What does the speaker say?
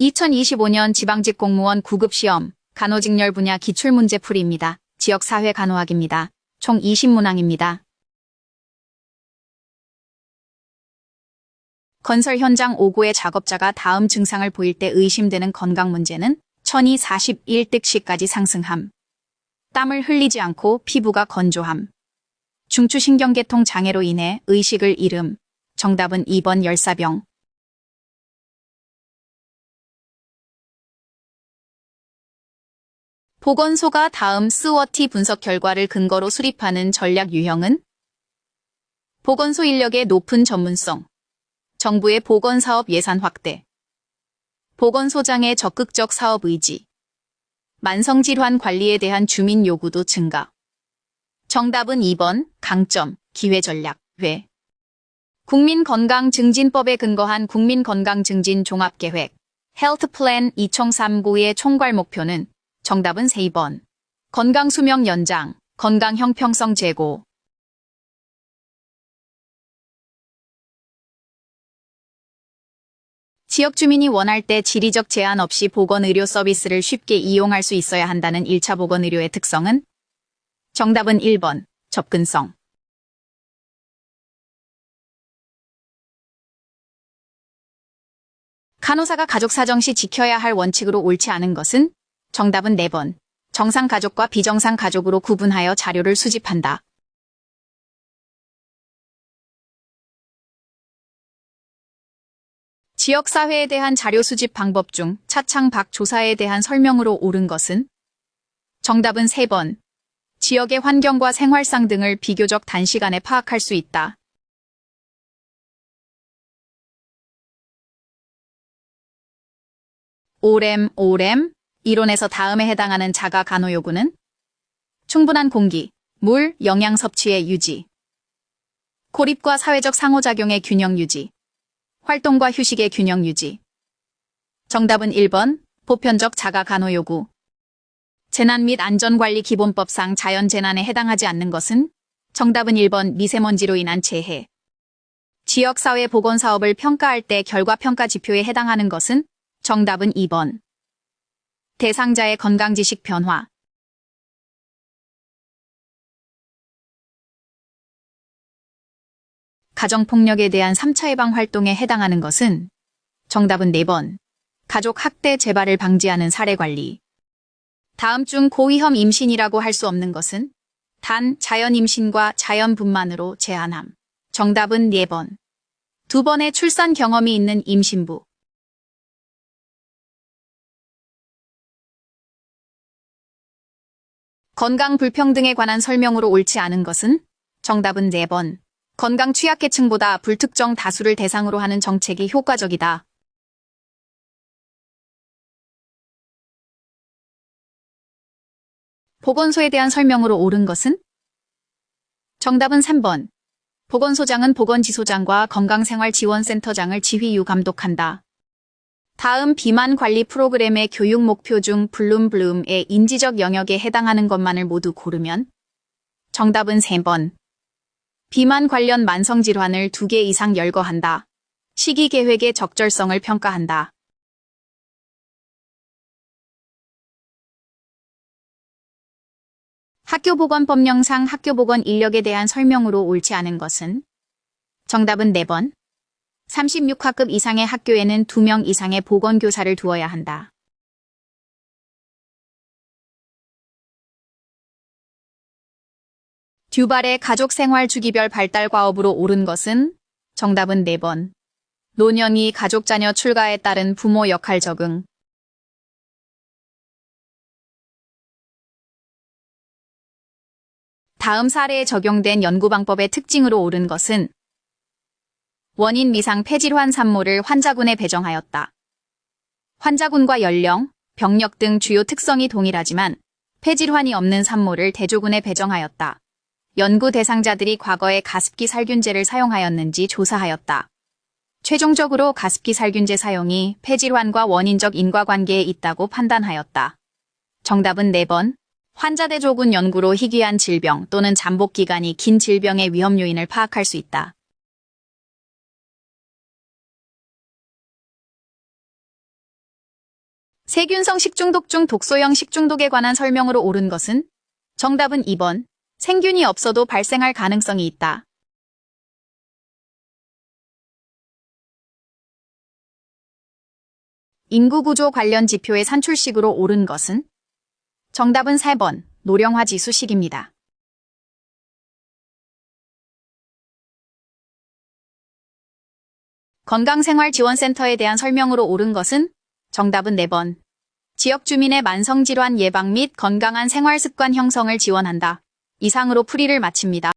2025년 지방직 공무원 9급 시험 간호직렬 분야 기출문제풀이입니다. 지역사회 간호학입니다. 총 20문항입니다. 건설 현장 5구의 작업자가 다음 증상을 보일 때 의심되는 건강 문제는 1241득시까지 상승함. 땀을 흘리지 않고 피부가 건조함. 중추신경계통 장애로 인해 의식을 잃음. 정답은 2번 열사병. 보건소가 다음 스워티 분석 결과를 근거로 수립하는 전략 유형은? 보건소 인력의 높은 전문성, 정부의 보건사업 예산 확대, 보건소장의 적극적 사업 의지, 만성질환 관리에 대한 주민 요구도 증가. 정답은 2번 강점, 기회 전략, 왜. 국민건강증진법에 근거한 국민건강증진 종합계획, 헬트 플랜 2039의 총괄 목표는 정답은 3번. 건강 수명 연장, 건강 형평성 제고. 지역 주민이 원할 때 지리적 제한 없이 보건의료 서비스를 쉽게 이용할 수 있어야 한다는 1차 보건의료의 특성은? 정답은 1번. 접근성. 간호사가 가족 사정 시 지켜야 할 원칙으로 옳지 않은 것은? 정답은 4번. 정상 가족과 비정상 가족으로 구분하여 자료를 수집한다. 지역사회에 대한 자료 수집 방법 중 차창 박 조사에 대한 설명으로 옳은 것은? 정답은 3번. 지역의 환경과 생활상 등을 비교적 단시간에 파악할 수 있다. 오렘, 오렘, 이론에서 다음에 해당하는 자가 간호 요구는 충분한 공기, 물, 영양 섭취의 유지, 고립과 사회적 상호작용의 균형 유지, 활동과 휴식의 균형 유지. 정답은 1번, 보편적 자가 간호 요구. 재난 및 안전관리 기본법상 자연재난에 해당하지 않는 것은 정답은 1번 미세먼지로 인한 재해. 지역사회 보건사업을 평가할 때 결과평가 지표에 해당하는 것은 정답은 2번. 대상자의 건강지식 변화. 가정폭력에 대한 3차 예방 활동에 해당하는 것은 정답은 4번. 가족 학대 재발을 방지하는 사례 관리. 다음 중 고위험 임신이라고 할 수 없는 것은 단 자연 임신과 자연 분만으로 제한함. 정답은 4번. 두 번의 출산 경험이 있는 임신부. 건강 불평등에 관한 설명으로 옳지 않은 것은 정답은 4번. 건강 취약계층보다 불특정 다수를 대상으로 하는 정책이 효과적이다. 보건소에 대한 설명으로 옳은 것은? 정답은 3번. 보건소장은 보건지소장과 건강생활지원센터장을 지휘 유 감독한다. 다음 비만 관리 프로그램의 교육 목표 중 블룸블룸의 인지적 영역에 해당하는 것만을 모두 고르면 정답은 3번. 비만 관련 만성 질환을 2개 이상 열거한다. 시기 계획의 적절성을 평가한다. 학교보건법령상 학교보건 인력에 대한 설명으로 옳지 않은 것은 정답은 4번. 36학급 이상의 학교에는 2명 이상의 보건교사를 두어야 한다. 듀발의 가족생활 주기별 발달 과업으로 옳은 것은 정답은 4번. 노년이 가족 자녀 출가에 따른 부모 역할 적응. 다음 사례에 적용된 연구방법의 특징으로 옳은 것은 원인 미상 폐질환 산모를 환자군에 배정하였다. 환자군과 연령, 병력 등 주요 특성이 동일하지만 폐질환이 없는 산모를 대조군에 배정하였다. 연구 대상자들이 과거에 가습기 살균제를 사용하였는지 조사하였다. 최종적으로 가습기 살균제 사용이 폐질환과 원인적 인과관계에 있다고 판단하였다. 정답은 4번. 환자 대조군 연구로 희귀한 질병 또는 잠복 기간이 긴 질병의 위험 요인을 파악할 수 있다. 세균성 식중독 중 독소형 식중독에 관한 설명으로 옳은 것은 정답은 2번. 생균이 없어도 발생할 가능성이 있다. 인구구조 관련 지표의 산출식으로 옳은 것은 정답은 3번. 노령화 지수식입니다. 건강생활지원센터에 대한 설명으로 옳은 것은 정답은 4번. 지역 주민의 만성질환 예방 및 건강한 생활습관 형성을 지원한다. 이상으로 풀이를 마칩니다.